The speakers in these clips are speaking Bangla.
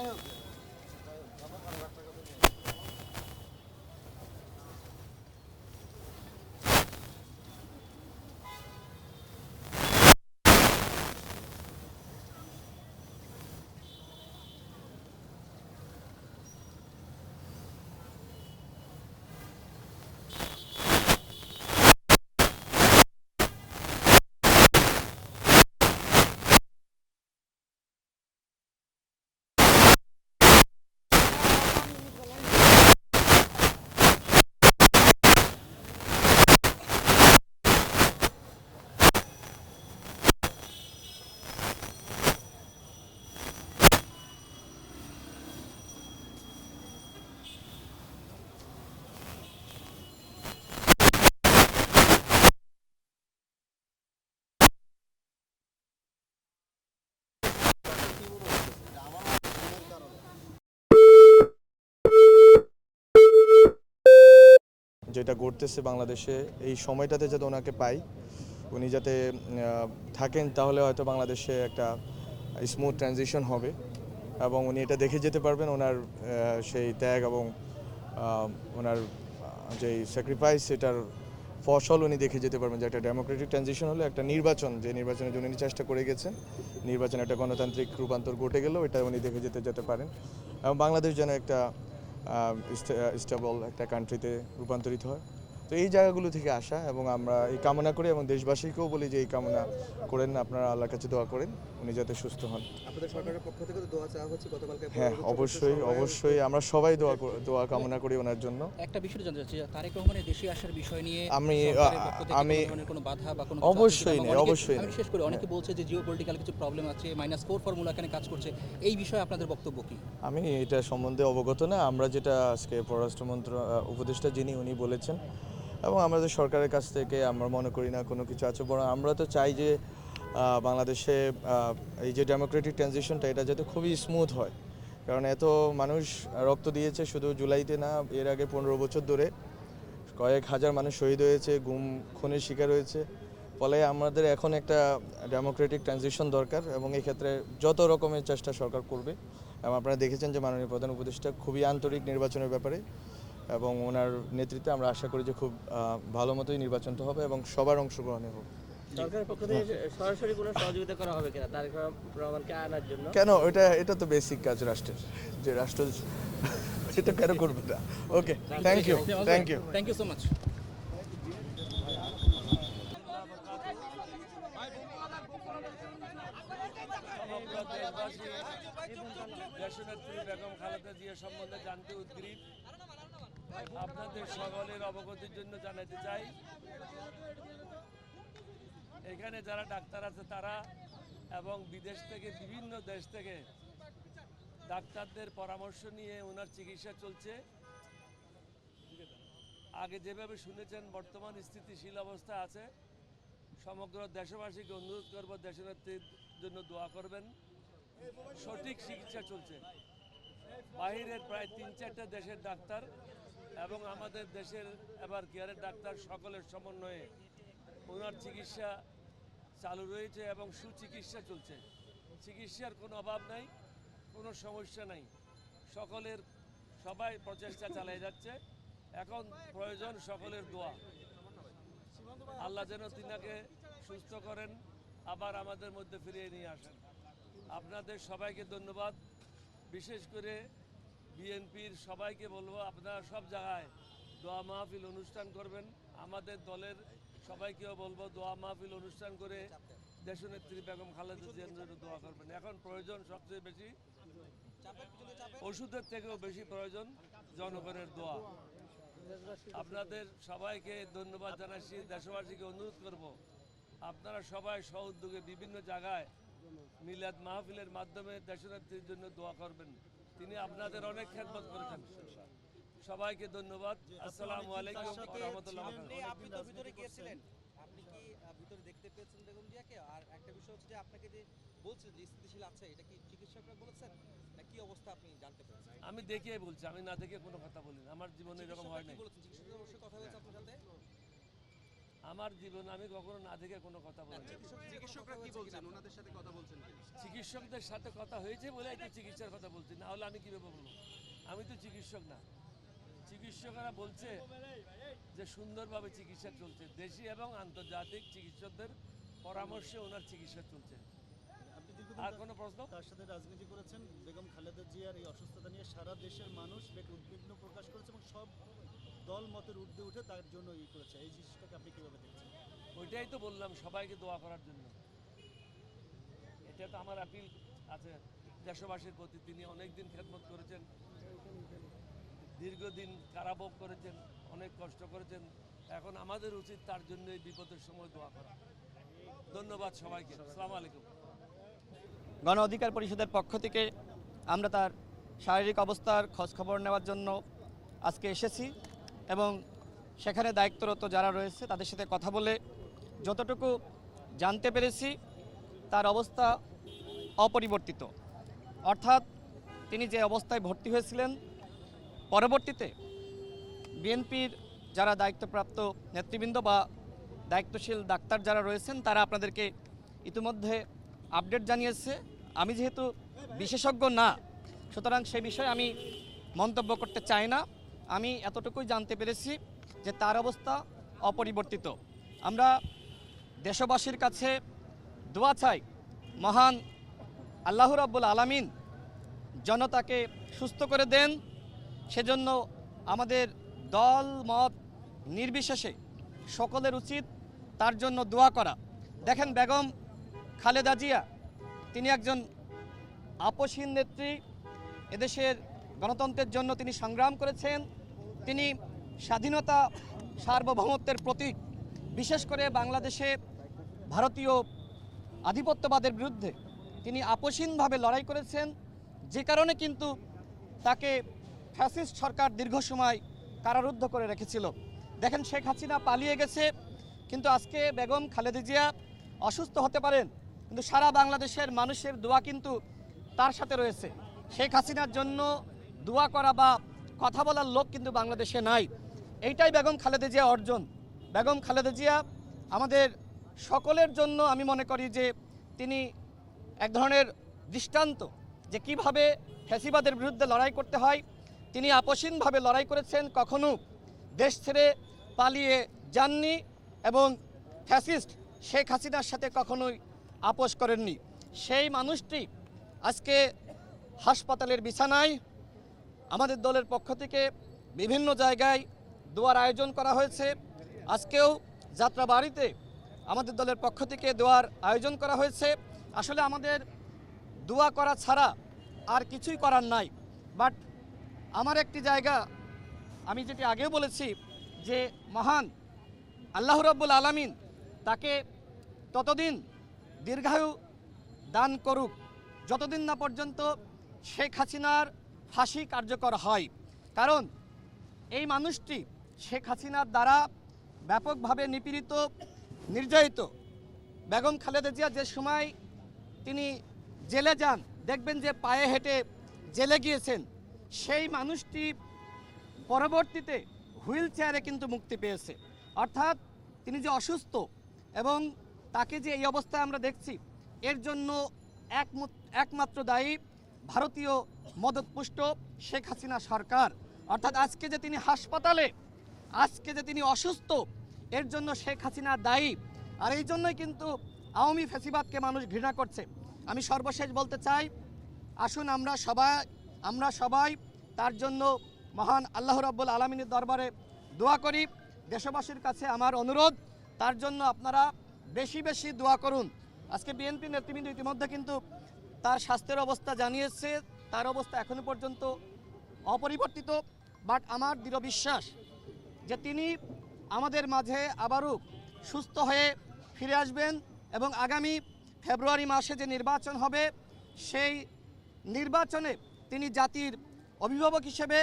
I know. যেটা ঘটতেছে বাংলাদেশে, এই সময়টাতে যাতে ওনাকে পাই, উনি যাতে থাকেন তাহলে হয়তো বাংলাদেশে একটা স্মুথ ট্রানজিশন হবে এবং উনি এটা দেখে যেতে পারবেন ওনার সেই ত্যাগ এবং ওনার যেই স্যাক্রিফাইস সেটার ফসল উনি দেখে যেতে পারবেন যে একটা ডেমোক্রেটিক ট্রানজিশন হলো, একটা নির্বাচন, যে নির্বাচনের জন্য উনি চেষ্টা করে গেছেন। নির্বাচন একটা গণতান্ত্রিক রূপান্তর ঘটে গেল এটা উনি দেখে যেতে যেতে পারেন। এবং বাংলাদেশ যেন একটা স্টেবল একটা কান্ট্রিতে রূপান্তরিত হয়। তো এই জায়গাগুলো থেকে আসা এবং আমরা এই কামনা করি এবং দেশবাসীকেও বলি যে এই কামনা করেন আপনারা আল্লাহর কাছে দোয়া করেন উনি যাতে সুস্থ হন। আপনাদের সরকারের পক্ষ থেকে দোয়া চাওয়া হচ্ছে গতকালকে হ্যাঁ অবশ্যই অবশ্যই আমরা সবাই দোয়া দোয়া কামনা করি ওনার জন্য। একটা বিষয় জানতে চাচ্ছি তারেক রহমানের দেশে আসার বিষয় নিয়ে আমি- আমি- কোনো কোনো বাধা বা কোনো অবশ্যই নেই, অবশ্যই আমি নেই। শেষ করে অনেকে বলছে যে জিও পলিটিক্যাল কিছু প্রবলেম আছে মাইনাস ফোর ফর্মুলা এখানে কাজ করছে এই বিষয়ে আপনাদের বক্তব্য কি? আমি এটা সম্বন্ধে অবগত না আমরা যেটা আজকে পররাষ্ট্রমন্ত্র আহ, উপদেষ্টা যিনি উনি বলেছেন এবং আমাদের সরকারের কাছ থেকে আমরা মনে করি না কোনো কিছু আছে, বরং আমরা তো চাই যে বাংলাদেশে এই যে ডেমোক্রেটিক ট্রানজিশনটা এটা যাতে খুবই স্মুথ হয়। কারণ এত মানুষ রক্ত দিয়েছে শুধু জুলাইতে না, এর আগে পনেরো বছর ধরে কয়েক হাজার মানুষ শহীদ হয়েছে, গুম, খুনের শিকার হয়েছে। ফলে আমাদের এখন একটা ডেমোক্রেটিক ট্রানজিশন দরকার এবং এই ক্ষেত্রে যত রকমের চেষ্টা সরকার করবে, এবং আপনারা দেখেছেন যে মাননীয় প্রধান উপদেষ্টা খুবই আন্তরিক নির্বাচনের ব্যাপারে। এবং ওনার নেতৃত্বে আমরা আশা করি যে খুব ভালো মতোই নির্বাচনটা হবে এবং সবার অংশগ্রহণে হোক। সরকারের পক্ষ থেকে সরাসরি কোনো সহযোগিতা করা হবে কিনা তারেক রহমানকে আনার জন্য? কেন? এটা এটা তো বেসিক কাজ রাষ্ট্রের যে রাষ্ট্র সেটা কেন করবে না? Okay thank you thank you thank you so much দেশনেত্রী বেগম খালেদা জিয়া সম্বন্ধে জানতে উদ্গ্রীব। আপনাদের সকলের অবগতির জন্য জানাতে চাই। এখানে যারা ডাক্তার আছে তারা এবং বিদেশ থেকে, বিভিন্ন দেশ থেকে ডাক্তারদের পরামর্শ নিয়ে ওনার চিকিৎসা চলছে। আগে যেভাবে শুনেছেন, বর্তমান স্থিতিশীল অবস্থা আছে। সমগ্র দেশবাসীকে অনুরোধ করব, দেশনেত্রীর জন্য দোয়া করবেন। সঠিক চিকিৎসা চলছে। বাহিরের প্রায় তিন চারটা দেশের ডাক্তার এবং আমাদের দেশের এবার কেয়ারের ডাক্তার সকলের সমন্বয়ে ওনার চিকিৎসা চালু রয়েছে এবং সুচিকিৎসা চলছে। চিকিৎসার কোনো অভাব নাই, কোনো সমস্যা নাই। সকলের, সবাই প্রচেষ্টা চালিয়ে যাচ্ছে। এখন প্রয়োজন সকলের দোয়া। আল্লাহ যেন তিনাকে সুস্থ করেন, আবার আমাদের মধ্যে ফিরিয়ে নিয়ে আসেন। আপনাদের সবাইকে ধন্যবাদ। বিশেষ করে বিএনপির সবাইকে বলব, আপনারা সব জায়গায় দোয়া মাহফিল অনুষ্ঠান করবেন। আমাদের দলের সবাইকেও বলব, দোয়া মাহফিল অনুষ্ঠান করে দেশনেত্রী বেগম খালেদা জিয়ার জন্য দোয়া করবেন। এখন প্রয়োজন সবচেয়ে বেশি ওষুধের থেকেও বেশি প্রয়োজন জনগণের দোয়া। আপনাদের সবাইকে ধন্যবাদ জানাচ্ছি, দেশবাসীকে অনুরোধ করব, আপনারা সবাই সহ উদ্যোগে বিভিন্ন জায়গায় মিলাদ মাহফিলের মাধ্যমে দেশনেত্রীর জন্য দোয়া করবেন। তিনি আপনাদের অনেক খেদমত করেছেন। সবাইকে ধন্যবাদ। আসসালামু আলাইকুম রহমতুল্লাহ আপনি তো ভিতরে গিয়েছিলেন। আপনি কি ভিতরে দেখতে পেয়েছেন বেগম জিয়াকে? আর একটা বিষয় হচ্ছে যে আপনাকে যে বলছেন যে স্থিতিশীল আছে এটা কি চিকিৎসকরা বলেছেন? না কি অবস্থা আপনি জানতে পেরেছেন? আমি দেখে বলছি আমি না দেখে কোনো কথা বলি না। আমার জীবনে এরকম হয় নাই। বলেছেন? চিকিৎসকদের অবশ্যই কথা হয়েছে আপনার সাথে? আমার জীবনে আমি কখনো না দেখে কোনো কথা বলি চিকিৎসকরা কি বলছেন? ওনাদের সাথে কথা বলছেন চিকিৎসকদের সাথে কথা হয়েছে বলে একটু চিকিৎসার কথা বলছি না হলে আমি কীভাবে বলব? আমি তো চিকিৎসক না। চিকিৎসকরা বলছে যে সুন্দরভাবে চিকিৎসা চলছে। দেশি এবং আন্তর্জাতিক চিকিৎসকদের পরামর্শে ওনার চিকিৎসা চলছে। আপনি দীর্ঘদিন আর কোনো প্রশ্ন? তার সাথে রাজনীতি করেছেন। বেগম খালেদা জিয়ার এই অসুস্থতা নিয়ে সারা দেশের মানুষ বেগ উদ্বিগ্ন প্রকাশ করেছে এবং সব দল মতের ঊর্ধ্বে উঠে তার জন্য ই করেছে। এই জিনিসটাকে আপনি কীভাবে দেখছেন? ওইটাই তো বললাম সবাইকে দোয়া করার জন্য। এটা তো আমার আপিল আছে। দেশবাসীর প্রতি তিনি অনেকদিন খেদমত করেছেন দীর্ঘদিন কারাভোগ করেছেন অনেক কষ্ট করেছেন। এখন আমাদের উচিত তার জন্য এই বিপদের সময় দোয়া করা। ধন্যবাদ সবাইকে। আসসালামু আলাইকুম। গণ অধিকার পরিষদের পক্ষ থেকে আমরা তার শারীরিক অবস্থার খোঁজ খবর নেওয়ার জন্য আজকে এসেছি। এবং সেখানে দায়িত্বরত যারা রয়েছে তাদের সাথে কথা বলে যতটুকু জানতে পেরেছি তার অবস্থা অপরিবর্তিত। অর্থাৎ তিনি যে অবস্থায় ভর্তি হয়েছিলেন, পরবর্তীতে বিএনপির যারা দায়িত্বপ্রাপ্ত নেতৃবৃন্দ বা দায়িত্বশীল ডাক্তার যারা রয়েছেন, তারা আপনাদেরকে ইতিমধ্যে আপডেট জানিয়েছে। আমি যেহেতু বিশেষজ্ঞ না, সুতরাং সে বিষয়ে আমি মন্তব্য করতে চাই না। আমি এতটুকুই জানতে পেরেছি যে তার অবস্থা অপরিবর্তিত। আমরা দেশবাসীর কাছে দোয়া চাই, মহান আল্লাহ রাব্বুল আলামিন জনতাকে সুস্থ করে দেন। সেজন্য আমাদের দল, মত নির্বিশেষে সকলের উচিত তার জন্য দোয়া করা। দেখেন বেগম খালেদা জিয়া, তিনি একজন আপসহীন নেত্রী। এদেশের গণতন্ত্রের জন্য তিনি সংগ্রাম করেছেন। তিনি স্বাধীনতা সার্বভৌমত্বের প্রতীক, বিশেষ করে বাংলাদেশে ভারতীয় আধিপত্যবাদের বিরুদ্ধে তিনি আপসীনভাবে লড়াই করেছেন। যে কারণে কিন্তু তাকে ফ্যাসিস্ট সরকার দীর্ঘ সময় কারারুদ্ধ করে রেখেছিল। দেখেন শেখ হাসিনা পালিয়ে গেছে, কিন্তু আজকে বেগম খালেদা জিয়া অসুস্থ হতে পারেন, কিন্তু সারা বাংলাদেশের মানুষের দোয়া কিন্তু তার সাথে রয়েছে। শেখ হাসিনার জন্য দোয়া করা বা কথা বলার লোক কিন্তু বাংলাদেশে নাই। এইটাই বেগম খালেদা জিয়া অর্জন। বেগম খালেদা জিয়া আমাদের সকলের জন্য আমি মনে করি যে তিনি এক ধরনের দৃষ্টান্ত যে কীভাবে ফ্যাসিবাদের বিরুদ্ধে লড়াই করতে হয়। তিনি আপসীনভাবে লড়াই করেছেন, কখনো দেশ ছেড়ে পালিয়ে যাননি এবং ফ্যাসিস্ট শেখ হাসিনার সাথে কখনোই আপোষ করেননি। সেই মানুষটি আজকে হাসপাতালের বিছানায় আমাদের দলের পক্ষ থেকে বিভিন্ন জায়গায় দোয়ার আয়োজন করা হয়েছে। আজকেও যাত্রা বাড়িতে আমাদের দলের পক্ষ থেকে দোয়ার আয়োজন করা হয়েছে। আসলে আমাদের দোয়া করা ছাড়া আর কিছুই করার নাই। বাট আমার একটি জায়গা, আমি যেটি আগেও বলেছি যে মহান আল্লাহ রব্বুল আলামিন তাকে ততদিন দীর্ঘায়ু দান করুক। যতদিন না পর্যন্ত শেখ হাসিনার ফাঁসি কার্যকর হয়। কারণ এই মানুষটি শেখ হাসিনার দ্বারা ব্যাপকভাবে নিপীড়িত, নির্যাতিত। বেগম খালেদা জিয়া যে সময় তিনি জেলে যান, দেখবেন যে পায়ে হেঁটে জেলে গিয়েছেন, সেই মানুষটি পরবর্তীতে হুইল চেয়ারে কিন্তু মুক্তি পেয়েছে। অর্থাৎ তিনি যে অসুস্থ এবং তাকে যে এই অবস্থায় আমরা দেখছি, এর জন্য একমত- একমাত্র দায়ী ভারতীয় মদতপুষ্ট শেখ হাসিনা সরকার। অর্থাৎ আজকে যে তিনি হাসপাতালে, আজকে যে তিনি অসুস্থ, এর জন্য শেখ হাসিনা দায়ী। আর এই জন্যই কিন্তু আওয়ামী ফ্যাসিবাদকে মানুষ ঘৃণা করছে। আমি সর্বশেষ বলতে চাই, আসুন আমরা সবাই আমরা সবাই তার জন্য মহান আল্লাহ রাব্বুল আলমিনের দরবারে দোয়া করি। দেশবাসীর কাছে আমার অনুরোধ, তার জন্য আপনারা বেশি বেশি দোয়া করুন। আজকে বিএনপি নেতৃবৃন্দ ইতিমধ্যে কিন্তু তার স্বাস্থ্যের অবস্থা জানিয়েছে, তার অবস্থা এখনও পর্যন্ত অপরিবর্তিত বাট আমার দৃঢ় বিশ্বাস যে তিনি আমাদের মাঝে আবারও সুস্থ হয়ে ফিরে আসবেন এবং আগামী ফেব্রুয়ারি মাসে যে নির্বাচন হবে, সেই নির্বাচনে তিনি জাতির অভিভাবক হিসেবে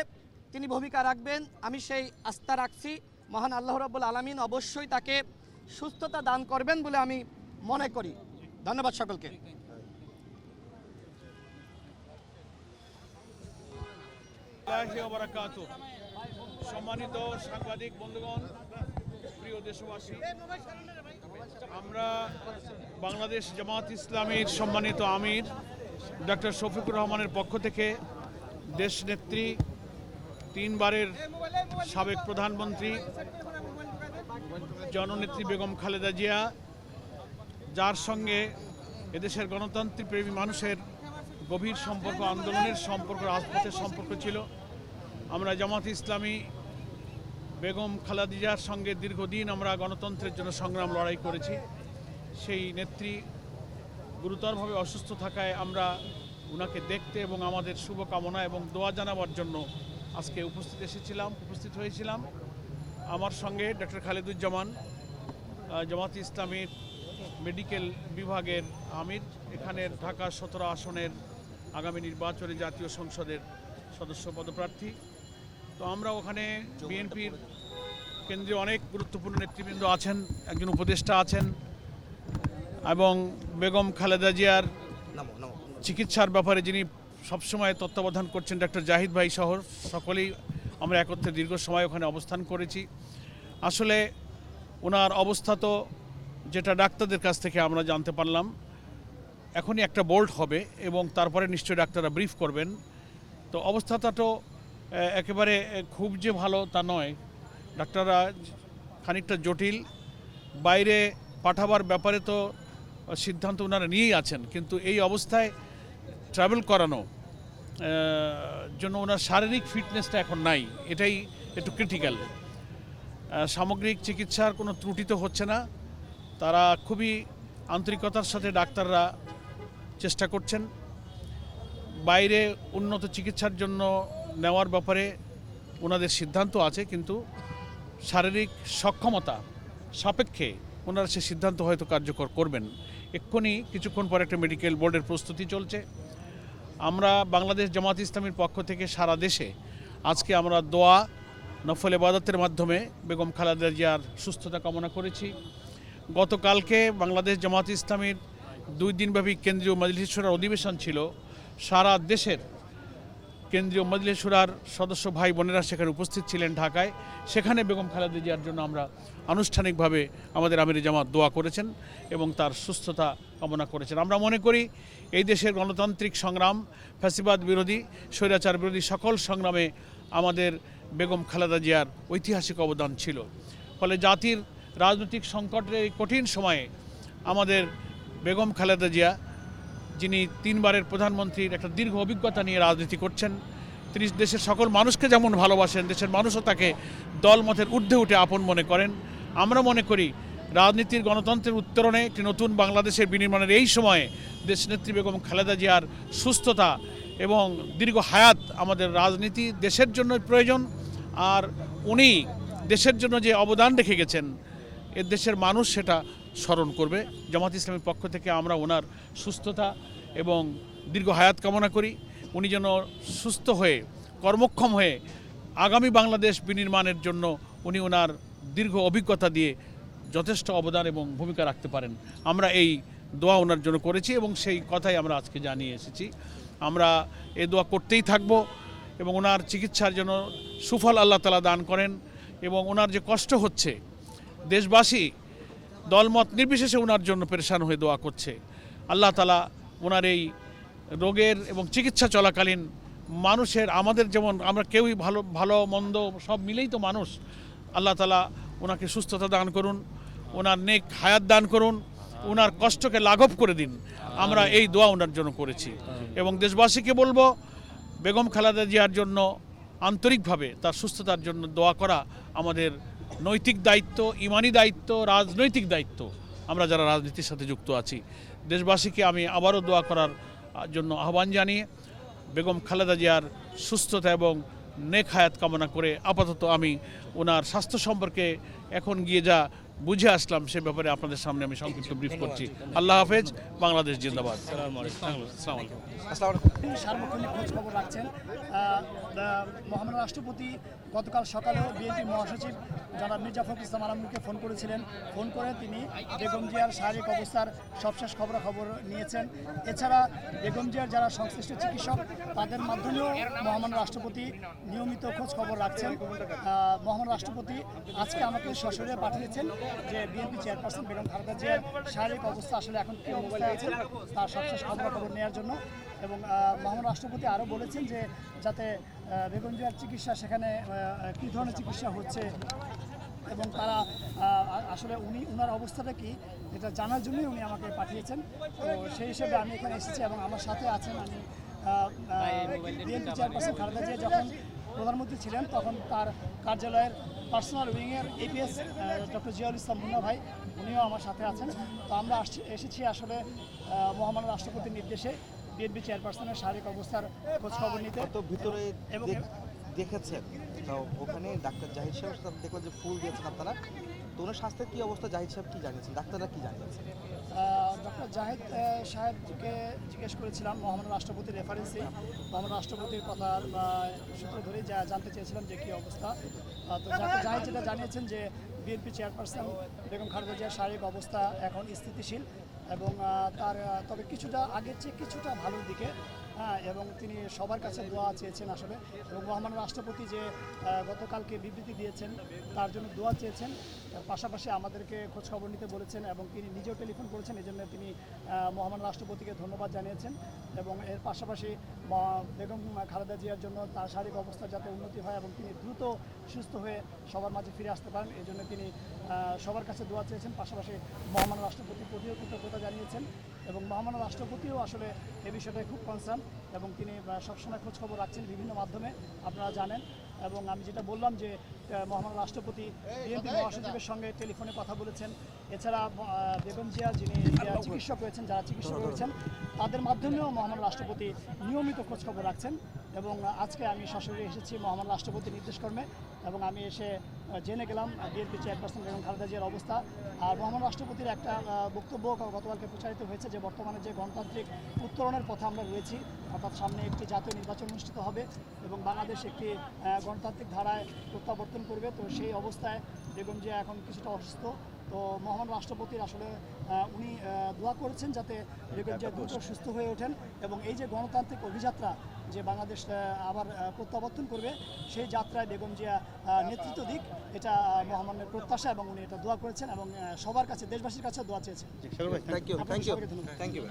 তিনি ভূমিকা রাখবেন। আমি সেই আস্থা রাখছি। মহান আল্লাহ রাব্বুল আলমিন অবশ্যই তাকে সুস্থতা দান করবেন বলে আমি মনে করি। ধন্যবাদ সকলকে। সম্মানিত সাংবাদিক, বন্ধুগণ, প্রিয় দেশবাসী, আমরা বাংলাদেশ জামাত ইসলামীর সম্মানিত আমির ডক্টর শফিকুর রহমানের পক্ষ থেকে দেশনেত্রী, তিনবারের সাবেক প্রধানমন্ত্রী, জননেত্রী বেগম খালেদা জিয়া, যার সঙ্গে এদেশের গণতান্ত্রিক প্রেমী মানুষের গভীর সম্পর্ক, আন্দোলনের সম্পর্ক, রাজপথের সম্পর্ক ছিল। আমরা জামাত ইসলামী, বেগম খালাদিজার সঙ্গে দীর্ঘদিন আমরা গণতন্ত্রের জন্য সংগ্রাম লড়াই করেছি। সেই নেত্রী গুরুতরভাবে অসুস্থ থাকায় আমরা ওনাকে দেখতে এবং আমাদের শুভকামনা এবং দোয়া জানাবার জন্য আজকে উপস্থিত এসেছিলাম, উপস্থিত হয়েছিলাম। আমার সঙ্গে ডক্টর খালেদুজ্জামান জামাত ইসলামীর মেডিকেল বিভাগের আমির, এখানের ঢাকা সতেরো আসনের আগামী নির্বাচনে জাতীয় সংসদের সদস্য পদপ্রার্থী। তো আমরা ওখানে বিএনপির কেন্দ্রে অনেক গুরুত্বপূর্ণ নেতৃবৃন্দ আছেন, একজন উপদেষ্টা আছেন এবং বেগম খালেদা জিয়ার চিকিৎসার ব্যাপারে যিনি সবসময় তত্ত্বাবধান করছেন ডক্টর জাহিদ ভাই সহ সকলেই আমরা একত্রে দীর্ঘ সময় ওখানে অবস্থান করেছি। আসলে ওনার অবস্থা তো যেটা ডাক্তারদের কাছ থেকে আমরা জানতে পারলাম এখনই একটা বোল্ট হবে এবং তারপরে নিশ্চয়ই ডাক্তাররা ব্রিফ করবেন। তো অবস্থাটা তো একেবারে খুব যে ভালো তা নয়। ডাক্তাররা খানিকটা জটিল। বাইরে পাঠাবার ব্যাপারে তো সিদ্ধান্ত ওনারা নিয়েই আছেন, কিন্তু এই অবস্থায় ট্রাভেল করানো জন্য ওনার শারীরিক ফিটনেসটা এখন নাই। এটাই একটু ক্রিটিক্যাল সামগ্রিক চিকিৎসার কোনো ত্রুটি তো হচ্ছে না। তারা খুবই আন্তরিকতার সাথে ডাক্তাররা চেষ্টা করছেন। বাইরে উন্নত চিকিৎসার জন্য নেওয়ার ব্যাপারে ওনাদের সিদ্ধান্ত আছে, কিন্তু শারীরিক সক্ষমতা সাপেক্ষে ওনারা সে সিদ্ধান্ত হয়তো কার্যকর করবেন। এক্ষুনি কিছুক্ষণ পর একটা মেডিকেল বোর্ডের প্রস্তুতি চলছে। আমরা বাংলাদেশ জামাত ইসলামীর পক্ষ থেকে সারা দেশে আজকে আমরা দোয়া, নফল ইবাদতের মাধ্যমে বেগম খালেদা জিয়ার সুস্থতা কামনা করেছি। গতকালকে বাংলাদেশ জামাত ইসলামীর দুই দিনব্যাপী কেন্দ্রীয় মজলিসুরার অধিবেশন ছিল। সারা দেশের কেন্দ্রীয় মজলিসুরার সদস্য ভাই বোনেরা সেখানে উপস্থিত ছিলেন ঢাকায়। সেখানে বেগম খালেদা জিয়ার জন্য আমরা আনুষ্ঠানিকভাবে আমাদের আমির জামাত দোয়া করেছেন এবং তার সুস্থতা কামনা করেছেন। আমরা মনে করি এই দেশের গণতান্ত্রিক সংগ্রাম, ফ্যাসিবাদ বিরোধী, স্বৈরাচার বিরোধী সকল সংগ্রামে আমাদের বেগম খালেদা জিয়ার ঐতিহাসিক অবদান ছিল। ফলে জাতির রাজনৈতিক সংকটের এই কঠিন সময়ে আমাদের বেগম খালেদা জিয়া, যিনি তিনবারের প্রধানমন্ত্রীর একটা দীর্ঘ অভিজ্ঞতা নিয়ে রাজনীতি করছেন, তিনি দেশের সকল মানুষকে যেমন ভালোবাসেন, দেশের মানুষও তাকে দলমতের ঊর্ধ্বে উঠে আপন মনে করেন। আমরা মনে করি, রাজনীতির গণতন্ত্রের উত্তরণে একটি নতুন বাংলাদেশের বিনির্মাণের এই সময়ে দেশনেত্রী বেগম খালেদা জিয়ার সুস্থতা এবং দীর্ঘ হায়াত আমাদের রাজনীতি দেশের জন্য প্রয়োজন। আর উনি দেশের জন্য যে অবদান রেখে গেছেন, এ দেশের মানুষ সেটা স্মরণ করবে। জামাত ইসলামের পক্ষ থেকে আমরা ওনার সুস্থতা এবং দীর্ঘ হায়াত কামনা করি। উনি যেন সুস্থ হয়ে, কর্মক্ষম হয়ে আগামী বাংলাদেশ বিনির্মাণের জন্য উনি ওনার দীর্ঘ অভিজ্ঞতা দিয়ে যথেষ্ট অবদান এবং ভূমিকা রাখতে পারেন। আমরা এই দোয়া ওনার জন্য করেছি এবং সেই কথাই আমরা আজকে জানিয়ে এসেছি। আমরা এ দোয়া করতেই থাকব এবং ওনার চিকিৎসার জন্য সুফল আল্লাহ তালা দান করেন এবং ওনার যে কষ্ট হচ্ছে, দেশবাসী দলমত নির্বিশেষে ওনার জন্য পেরেশান হয়ে দোয়া করছে। আল্লাহ তালা ওনার এই রোগের এবং চিকিৎসা চলাকালীন মানুষের, আমাদের যেমন আমরা কেউই ভালো ভালো, মন্দ সব মিলেই তো মানুষ, আল্লাহ তালা ওনাকে সুস্থতা দান করুন ওনার নেক হায়াত দান করুন ওনার কষ্টকে লাঘব করে দিন। আমরা এই দোয়া ওনার জন্য করেছি। এবং দেশবাসীকে বলব, বেগম খালেদা জিয়ার জন্য আন্তরিকভাবে তার সুস্থতার জন্য দোয়া করা আমাদের নৈতিক দায়িত্ব ইমানি দায়িত্ব রাজনৈতিক দায়িত্ব আমরা যারা রাজনীতির সাথে যুক্ত আছি। দেশবাসীকে আমি আবারও দোয়া করার জন্য আহ্বান জানিয়ে বেগম খালেদা জিয়ার সুস্থতা এবং নেক হায়াত কামনা করে আপাতত আমি ওনার স্বাস্থ্য সম্পর্কে এখন গিয়ে যা বুঝে আসলাম সে ব্যাপারে আপনাদের সামনে আমি সংক্ষিপ্ত ব্রিফ করছি। আল্লাহ হাফেজ বাংলাদেশ জিন্দাবাদ। আসসালামু আলাইকুম। আসসালামু আলাইকুম তিনি সার্বক্ষণিক খোঁজ খবর রাখছেন আহ, আহ, মহামান্য রাষ্ট্রপতি গতকাল সকালেও বিএনপি মহাসচিব জনাব মির্জা ফখরুল ইসলাম আলমকে ফোন করেছিলেন। ফোন করে তিনি বেগম জিয়ার শারীরিক অবস্থার সবশেষ খবরাখবর নিয়েছেন। এছাড়া বেগম জিয়ার যারা সংশ্লিষ্ট চিকিৎসক তাদের মাধ্যমেও মহামান্য রাষ্ট্রপতি নিয়মিত খোঁজ খবর রাখছেন। আহ, মহামান্য রাষ্ট্রপতি আজকে আমাকে সশরীরে পাঠিয়েছেন যে বিএনপি চেয়ারপারসন বেগম খালেদা জিয়ার শারীরিক অবস্থা আসলে এখন কি অবস্থায় আছে তার সবশেষ খবরাখবর নেওয়ার জন্য। এবং মহামান্য রাষ্ট্রপতি আরও বলেছেন যে যাতে বেগম চিকিৎসা সেখানে কী ধরনের চিকিৎসা হচ্ছে এবং তারা আসলে উনি ওনার অবস্থাটা কি এটা জানার জন্যই উনি আমাকে পাঠিয়েছেন। তো সেই হিসেবে আমি এখানে এসেছি এবং আমার সাথে আছেন আমি বিএনপি চেয়ারপারসন খালেদা জিয়া যখন প্রধানমন্ত্রী ছিলেন তখন তার কার্যালয়ের পার্সোনাল উইংয়ের এপিএস ডক্টর জিয়াউল ইসলাম মুন্না ভাই উনিও আমার সাথে আছেন। তো আমরা আসছি এসেছি আসলে মহামান্য রাষ্ট্রপতির নির্দেশে। বিএনপি চেয়ারপারসনের শারীরিক অবস্থার খোঁজখবর নিতে। তো ভিতরে এবং- দেখেছেন তো ওখানে ডাক্তার জাহিদ সাহেব সাথে দেখলাম যে ফুল দিয়েছেন আপনারা তো ওনার স্বাস্থ্যের কি অবস্থা জাহিদ সাহেব কি জানিয়েছেন? ডাক্তাররা কি জানিয়েছেন? ডক্টর জাহেদ সাহেবকে জিজ্ঞেস করেছিলাম মহামান্য রাষ্ট্রপতির রেফারেন্সে মহামান্য রাষ্ট্রপতির কথার বা সূত্র ধরেই যা জানতে চেয়েছিলাম যে কী অবস্থা। তো ডক্টর জাহেদ যেটা জানিয়েছেন যে বিএনপি চেয়ারপারসন বেগম খালেদা জিয়ার শারীরিক অবস্থা এখন স্থিতিশীল। এবং তার তবে কিছুটা আগের চেয়ে কিছুটা ভালোর দিকে হ্যাঁ এবং তিনি সবার কাছে দোয়া চেয়েছেন আসলে। এবং মহামান্য রাষ্ট্রপতি যে গতকালকে বিবৃতি দিয়েছেন তার জন্য দোয়া চেয়েছেন। পাশাপাশি আমাদেরকে খোঁজখবর নিতে বলেছেন এবং তিনি নিজেও টেলিফোন করেছেন এই জন্য তিনি আহ, মহামান্য রাষ্ট্রপতিকে ধন্যবাদ জানিয়েছেন। এবং এর পাশাপাশি বেগম খালেদা জিয়ার জন্য তার শারীরিক অবস্থা যাতে উন্নতি হয় এবং তিনি দ্রুত সুস্থ হয়ে সবার মাঝে ফিরে আসতে পারেন এই জন্য তিনি সবার কাছে দোয়া চেয়েছেন পাশাপাশি মহামান্য রাষ্ট্রপতির প্রতিও কৃতজ্ঞতা জানিয়েছেন এবং মহামান্য রাষ্ট্রপতিও আসলে এ বিষয়টায় খুব কনসার্ন এবং তিনি সবসময় খোঁজখবর রাখছেন বিভিন্ন মাধ্যমে আপনারা জানেন। এবং আমি যেটা বললাম যে মহামান্য রাষ্ট্রপতি বিএনপি মহাসচিবের সঙ্গে টেলিফোনে কথা বলেছেন। এছাড়া বেগম জিয়া যিনি চিকিৎসক রয়েছেন যারা চিকিৎসক রয়েছেন তাদের মাধ্যমেও মহামান্য রাষ্ট্রপতি নিয়মিত খোঁজখবর রাখছেন। এবং আজকে আমি সরাসরি এসেছি মহামান্য রাষ্ট্রপতি নির্দেশকর্মে এবং আমি এসে জেনে গেলাম বিএনপি চেয়ারপারসন বেগম খালেদা জিয়ার অবস্থা। আর মহামান্য রাষ্ট্রপতির একটা বক্তব্য গতকালকে প্রচারিত হয়েছে যে বর্তমানে যে গণতান্ত্রিক উত্তরণের পথে আমরা রয়েছি অর্থাৎ সামনে একটি জাতীয় নির্বাচন অনুষ্ঠিত হবে এবং বাংলাদেশ একটি গণতান্ত্রিক ধারায় প্রত্যাবর্তন করবে। তো সেই অবস্থায় বেগম জিয়া এখন কিছুটা অসুস্থ। তো মহান রাষ্ট্রপতির আসলে উনি দোয়া করেছেন যাতে বেগম জিয়া দ্রুত সুস্থ হয়ে ওঠেন এবং এই যে গণতান্ত্রিক অভিযাত্রা যে বাংলাদেশ আহ, আবার প্রত্যাবর্তন করবে সেই যাত্রায় বেগম জিয়া নেতৃত্ব দিক এটা মহামান্য মহামান্যের প্রত্যাশা এবং উনি এটা দোয়া করেছেন এবং সবার কাছে দেশবাসীর কাছে দোয়া চেয়েছেন। থ্যাংক ইউ সবাইকে ধন্যবাদ। Thank you